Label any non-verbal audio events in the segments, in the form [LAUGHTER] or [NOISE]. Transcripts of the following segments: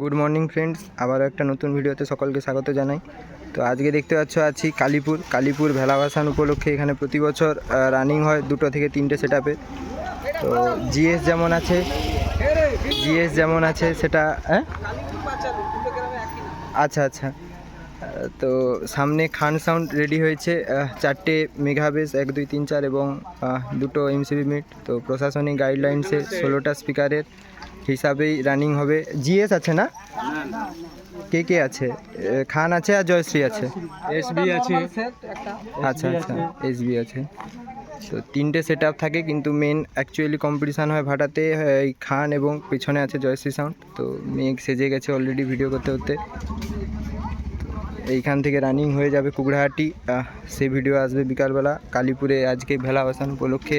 Good morning friends, আবারও একটা নতুন ভিডিওতে সকলকে স্বাগত জানাই। তো আজকে দেখতে পাচ্ছ আছি কালীপুর। কালীপুর ভেলাবাসান উপলক্ষে এখানে প্রতি বছর রানিং হয় দুটো থেকে তিনটে সেট তো জিএস যেমন আছে, জিএস যেমন আছে সেটা হ্যাঁ? আচ্ছা আচ্ছা। তো সামনে খান সাউন্ড রেডি হয়েছে চারটে মেগাবেস এক, দুই, তিন, চার এবং দুটো এমসিবি মিট তো প্রশাসনিক গাইডলাইন্সে ষোলোটা স্পিকারের হিসাবেই রানিং হবে। জিএস আছে না? কে কে আছে? খান আছে আর জয়শ্রী আছে? এসবি আছে। আচ্ছা আচ্ছা এসবি আছে। তো তিনটে সেট আপ থাকে কিন্তু মেন অ্যাকচুয়ালি কম্পিটিশান হয় ভাটাতে এই খান এবং পিছনে আছে জয়শ্রী সাউন্ড তো মেঘ সেজে গেছে অলরেডি ভিডিও করতে করতে। এইখান থেকে রানিং হয়ে যাবে কুকড়াহাটি। সেই ভিডিও আসবে বিকালবেলা। কালীপুরে আজকে ভেলা অবসান উপলক্ষে।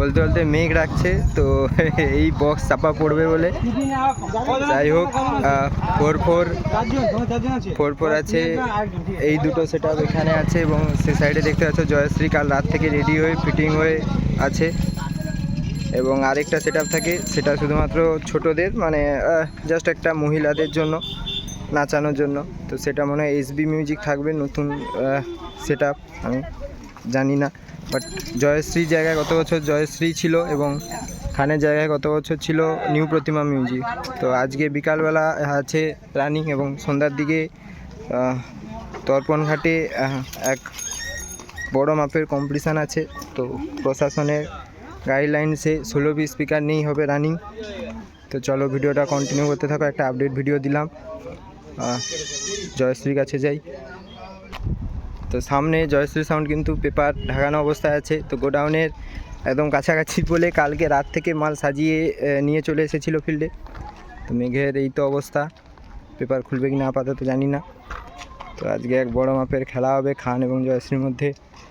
বলতে বলতে মেঘ রাখছে, তো [LAUGHS] এই বক্স চাপা পড়বে বলে। যাই হোক ফোর ফোর ফোর ফোর আছে। এই দুটো সেট এখানে আছে এবং সে সাইডে দেখতে পাচ্ছ জয়শ্রী কাল রাত থেকে রেডি হয়ে ফিটিং হয়ে আছে। এবং আরেকটা সেট থাকে, সেটা শুধুমাত্র ছোটদের মানে জাস্ট একটা মহিলাদের জন্য, নাচানোর জন্য। তো সেটা মনে হয় এসবি মিউজিক থাকবে, নতুন সেট আমি জানি না। বাট জয়শ্রী জায়গায় গত বছর জয়শ্রী ছিল এবং খানের জায়গায় গত বছর ছিল নিউ প্রতিমা মিউজিক। তো আজকে বিকালবেলা আছে রানিং এবং সন্ধ্যার দিকে তর্পণ ঘাটে এক বড় মাপের কম্পিটিশান আছে। তো প্রশাসনের গাইডলাইন্সে ষোলো পিস স্পিকার নেই হবে রানিং তো চলো ভিডিওটা কন্টিনিউ করতে থাকো, একটা আপডেট ভিডিও দিলাম। জয়শ্রীর কাছে যাই। তো সামনে জয়শ্রী সাউন্ড কিন্তু পেপার ঢাকানো অবস্থায় আছে, তো গোডাউনের একদম কাছাকাছি বলে কালকে রাত থেকে মাল সাজিয়ে নিয়ে চলে এসেছিল ফিল্ডে তো মেঘের এই তো অবস্থা, পেপার খুলবে কি না আপাতত জানি না। তো আজকে এক বড় মাপের খেলা হবে খান এবং জয়শ্রীর মধ্যে,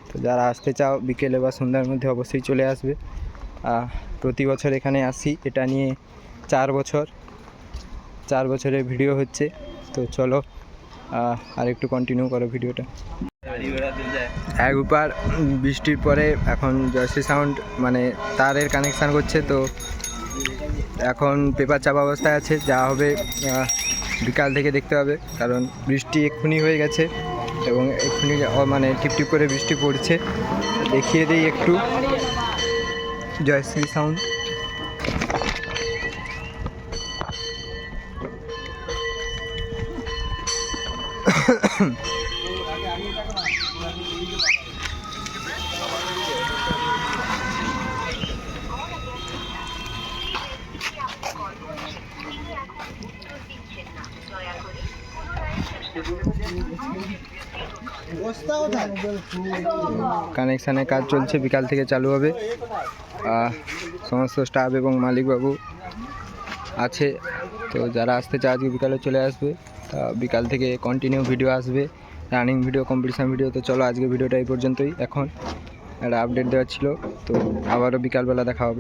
তো যারা আসতে চাও বিকেলে বা সন্ধ্যার মধ্যে অবশ্যই চলে আসবে। প্রতি বছর এখানে আসি, এটা নিয়ে চার বছর, চার বছরের ভিডিও হচ্ছে, তো চলো আর একটু কন্টিনিউ করো ভিডিওটা। এক উপার বৃষ্টির পরে এখন জয়শ্রী সাউন্ড মানে তারের কানেকশান করছে, তো এখন পেপার চাপা অবস্থায় আছে, যা হবে বিকাল থেকে দেখতে হবে, কারণ বৃষ্টি এক্ষুনি হয়ে গেছে এবং এক্ষুনি মানে টিপ টিপ করে বৃষ্টি পড়ছে। দেখিয়ে দিই একটু জয়শ্রী সাউন্ড কানেকশানের কাজ চলছে, বিকাল থেকে চালু হবে। সমস্ত স্টাফ এবং মালিকবাবু আছে। তো যারা আসতে চায়, আজকে বিকালে চলে আসবে। তা বিকাল থেকে কন্টিনিউ ভিডিও আসবে। রানিং ভিডিও কম্পিটিশান ভিডিও তো চলো আজকে ভিডিওটা এই পর্যন্তই। এখন একটা আপডেট দেওয়ার ছিল। তো আবারও বিকালবেলা দেখা হবে।